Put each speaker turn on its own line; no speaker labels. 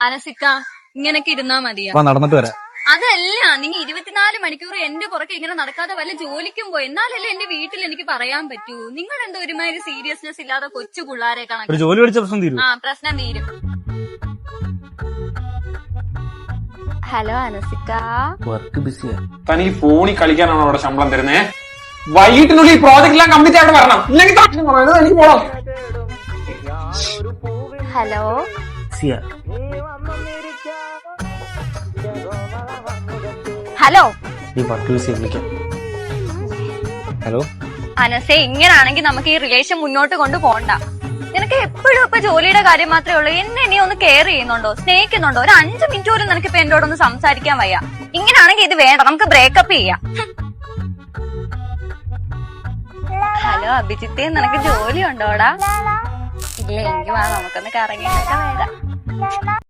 അനസിക്ക ഇങ്ങനൊക്കെ ഇരുന്നാ മതിയാ?
വാ നടന്നിട്ട് വരാം.
അതല്ല നിങ്ങൾ ഇരുപത്തിനാല് മണിക്കൂർ എന്റെ പുറകെ ഇങ്ങനെ നടക്കാതെ വല്ല ജോലിക്കും പോയി. എന്നാലല്ലേ എന്റെ വീട്ടിൽ എനിക്ക് പറയാൻ പറ്റൂ. നിങ്ങൾ എന്തോ ഒരുമാതിരി സീരിയസ്നെസ് ഇല്ലാതെ കൊച്ചു പിള്ളാരെ കണക്ക്.
ഒരു ജോലി പഠിച്ച പ്രശ്നം തീരും.
ആ പ്രശ്നം തീരും. ഹലോ അനസിക്ക.
വർക്ക് ബിസിയാ.
തനിക്ക് ഫോണിൽ കളിക്കാനാണോ അവിടെ ശമ്പളം തരുന്നേ? വൈകിട്ടിനുള്ളിൽ ഈ പ്രോജക്റ്റ് എല്ലാം കംപ്ലീറ്റ് ആയിട്ട് വരണം. ഇല്ലെങ്കിൽ എനിക്ക് പോണം
ഹലോ ഹലോ.
ഈ ബിസിയാ വിളിക്കാം ഹലോ?
അനസെ ഇങ്ങനാണെങ്കിൽ നമുക്ക് ഈ റിലേഷൻ മുന്നോട്ട് കൊണ്ട് പോണ്ട. നിനക്ക് എപ്പോഴും ഇപ്പൊ ജോലിയുടെ കാര്യം മാത്രമേ ഉള്ളൂ. എന്നെ നീ ഒന്ന് കെയർ ചെയ്യുന്നുണ്ടോ? സ്നേഹിക്കുന്നുണ്ടോ? ഒരു അഞ്ചു മിനിറ്റ് പോലും നിനക്ക് ഇപ്പൊ എന്നോടൊന്ന് സംസാരിക്കാൻ വയ്യ. ഇങ്ങനാണെങ്കിൽ ഇത് വേണ്ട. നമുക്ക് ബ്രേക്കപ്പ് ചെയ്യാം. ഹലോ അഭിജിത്തെ നിനക്ക് ജോലി ഉണ്ടോടാ ഇല്ല എനിക്ക് വാ നമുക്കൊന്ന് കറങ്ങിയിട്ടൊക്കെ വരാം.